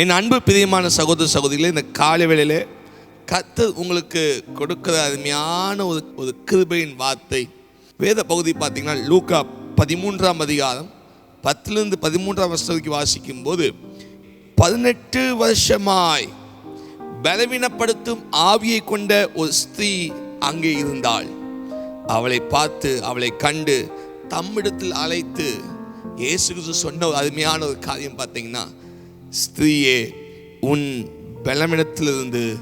என் அன்பு பிரியமான சகோதர சகோதரிகளே இந்த காலை வேளையில் கத்து உங்களுக்கு கொடுக்கிற அருமையான ஒரு ஒரு கிருபையின் வார்த்தை. வேத பகுதி பார்த்தீங்கன்னா லூக்கா பதிமூன்றாம் அதிகாரம் பத்துலேருந்து பதிமூன்றாம் வருஷத்துக்கு வாசிக்கும் போது பதினெட்டு வருஷமாய் பலவீனப்படுத்தும் ஆவியை கொண்ட ஒரு ஸ்திரீ அங்கே இருந்தாள். அவளை பார்த்து அவளை கண்டு தம்மிடத்தில் அழைத்து இயேசு சொன்ன ஒரு அருமையான ஒரு காரியம் பார்த்தீங்கன்னா ஸ்திரீயே உன் பலவீனத்திலிருந்து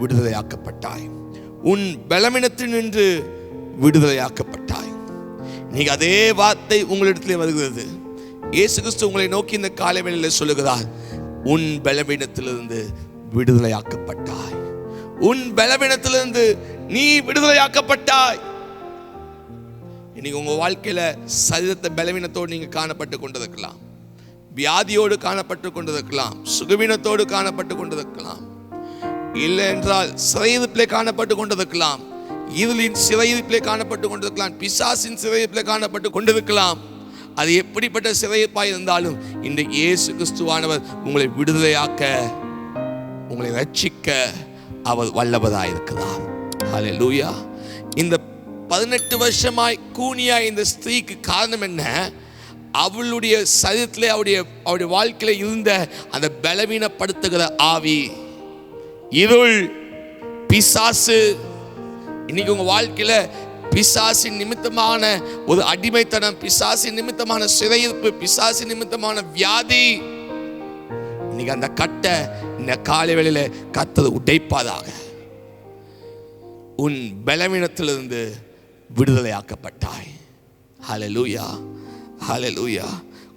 விடுதலையாக்கப்பட்டாய். உன் பலவீனத்தில் நின்று விடுதலையாக்கப்பட்டாய். நீங்க அதே வார்த்தை உங்களிடத்திலே வருகிறது. இயேசு கிறிஸ்து உங்களை நோக்கி இந்த காலை வேளையில் சொல்லுகிறார் உன் பலவீனத்திலிருந்து விடுதலையாக்கப்பட்டாய். உன் பலவீனத்திலிருந்து நீ விடுதலையாக்கப்பட்டாய். இன்னைக்கு உங்க வாழ்க்கையில சரீரத்தை பலவீனத்தோடு நீங்க காணப்பட்டு கொண்டிருக்கலாம். வியாதியோடு காணப்பட்டு கொண்டிருக்கலாம் சுகவீனத்தோடு காணப்பட்டு கொண்டிருக்கலாம். இல்லை என்றால் சிறையிருப்பிலே காணப்பட்டு கொண்டிருக்கலாம். இருளின் சிறையிருப்பிலே காணப்பட்டு கொண்டிருக்கலாம். பிசாசின் சிறையிருப்பிலே காணப்பட்டு கொண்டிருக்கலாம். அது எப்படிப்பட்ட சிறையிருப்பாய் இருந்தாலும் இன்றைக்கு இயேசு கிறிஸ்துவானவர் உங்களை விடுதலையாக்க உங்களை ரட்சிக்க அவர் வல்லவராக இருக்கிறார் லூயா இந்த பதினெட்டு வருஷமாய் கூனியா இந்த ஸ்திரீக்கு காரணம் என்ன? அவளுடைய சரீரத்திலே அவருடைய அவருடைய வாழ்க்கையில் இருந்த அந்த பலவீனப்படுத்துகிற ஆவி. இருள் பிசாசு. இன்னைக்கு உங்கள் வாழ்க்கையில் பிசாசின் நிமித்தமான ஒரு அடிமைத்தனம் பிசாசின் நிமித்தமான சிறையிருப்பு பிசாசின் நிமித்தமான வியாதி. இன்னைக்கு அந்த கட்டை இந்த காலை வேளையில் கத்தது உடைப்பாதாக உன் பலவீனத்திலிருந்து விடுதலையாக்கப்பட்டாய். ஹalleluya ஹலலூயா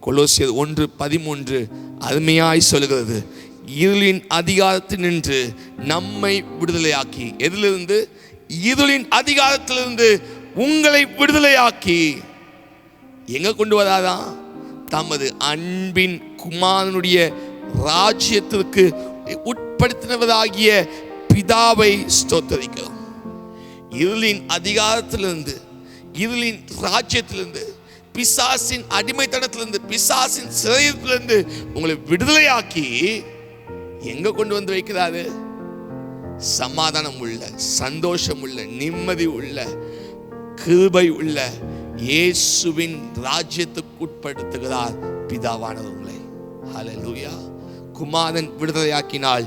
கொலோசியர் ஒன்று பதிமூன்று அருமையாய் சொல்கிறது இருளின் அதிகாரத்தில் நின்று நம்மை விடுதலையாக்கி. எதிலிருந்து? இருளின் அதிகாரத்திலிருந்து உங்களை விடுதலையாக்கி. எங்க கொண்டு வராதான் தமது அன்பின் குமாரனுடைய ராஜ்யத்திற்கு உட்படுத்தினவராகிய பிதாவை ஸ்தோத்தரிக்கிறோம். இருளின் அதிகாரத்திலிருந்து இருளின் ராஜ்யத்திலிருந்து பிசாசின் அடிமைத்தனத்திலிருந்து பிசாசின் சிறையிலிருந்து உங்களை விடுதலையாக்கி எங்க கொண்டு வந்து வைக்கிறாரு? சமாதானம் உள்ள சந்தோஷம் உள்ள நிம்மதி உள்ள கிருபை உள்ள இயேசுவின் ராஜ்யத்துக்கு உட்படுத்துகிறார் பிதாவானது உங்களை லூயா குமாரன் விடுதலையாக்கினால்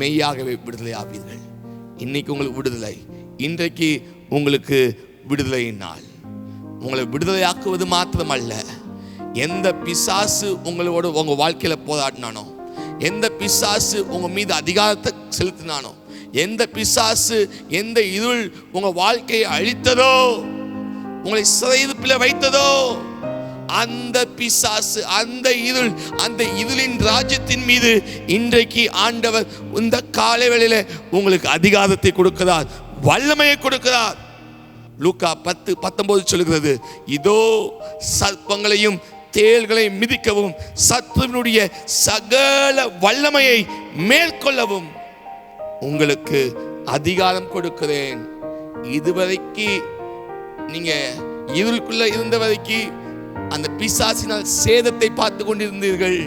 மெய்யாகவே விடுதலையாவீர்கள். இன்னைக்கு உங்களுக்கு விடுதலை இன்றைக்கு உங்களுக்கு விடுதலையின் நாள். உங்களை விடுதலையாக்குவது மாத்திரமல்ல. எந்த பிசாசு உங்களோட உங்கள் வாழ்க்கையில் போராடினானோ எந்த பிசாசு உங்கள் மீது அதிகாரத்தை செலுத்தினானோ எந்த பிசாசு எந்த இருள் உங்கள் வாழ்க்கையை அழித்ததோ உங்களை சிறையிருப்பில் வைத்ததோ அந்த பிசாசு அந்த இருள் அந்த இருளின் ராஜ்யத்தின் மீது இன்றைக்கு ஆண்டவர் இந்த காலை வேளையில் உங்களுக்கு அதிகாரத்தை கொடுக்கிறார் வல்லமையை கொடுக்கிறார். லூக்கா பத்து பத்தொன்பது சொல்கிறது இதோ சர்ப்பங்களையும் தேள்களை மிதிக்கவும் சத்துருவினுடைய சகல வல்லமையை மேற்கொள்ளவும் உங்களுக்கு அதிகாரம் கொடுக்கிறேன். இதுவரைக்கு நீங்க இருளுக்குள்ள இருந்த வரைக்கும் அந்த பிசாசினால் சேதத்தை பார்த்து கொண்டிருந்தீர்கள்.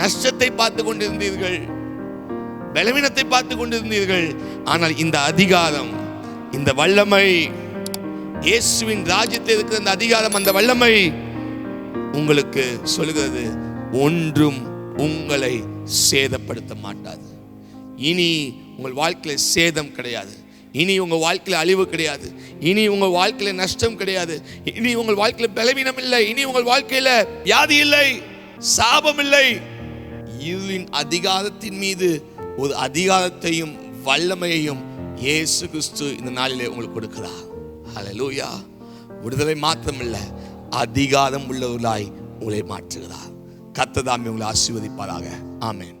நஷ்டத்தை பார்த்து கொண்டிருந்தீர்கள். பலவீனத்தை பார்த்து கொண்டிருந்தீர்கள். ஆனால் இந்த அதிகாரம் இந்த வல்லமை இயேசுவின் ராஜ்யத்தில் இருக்கிற அந்த அதிகாரம் அந்த வல்லமை உங்களுக்கு சொல்லுகிறது. ஒன்றும் உங்களை சேதப்படுத்த மாட்டாது. இனி உங்கள் வாழ்க்கையில் சேதம் கிடையாது. இனி உங்கள் வாழ்க்கையில் அழிவு கிடையாது. இனி உங்கள் வாழ்க்கையில் நஷ்டம் கிடையாது. இனி உங்கள் வாழ்க்கையில் பலவீனம் இல்லை. இனி உங்கள் வாழ்க்கையில் வியாதி இல்லை. சாபம் இல்லை. இருளின் அதிகாரத்தின் மீது ஒரு அதிகாரத்தையும் வல்லமையையும் இயேசு கிறிஸ்து இந்த நாளிலே உங்களுக்கு கொடுக்கிறார். அலலூயா விடுதலை மாத்திரமில்ல அதிகாரம் உள்ளவர்களாய் உங்களை மாற்றுகிறார். கத்ததாமே உங்களை ஆசீர்வதிப்பாராக. ஆமேன்.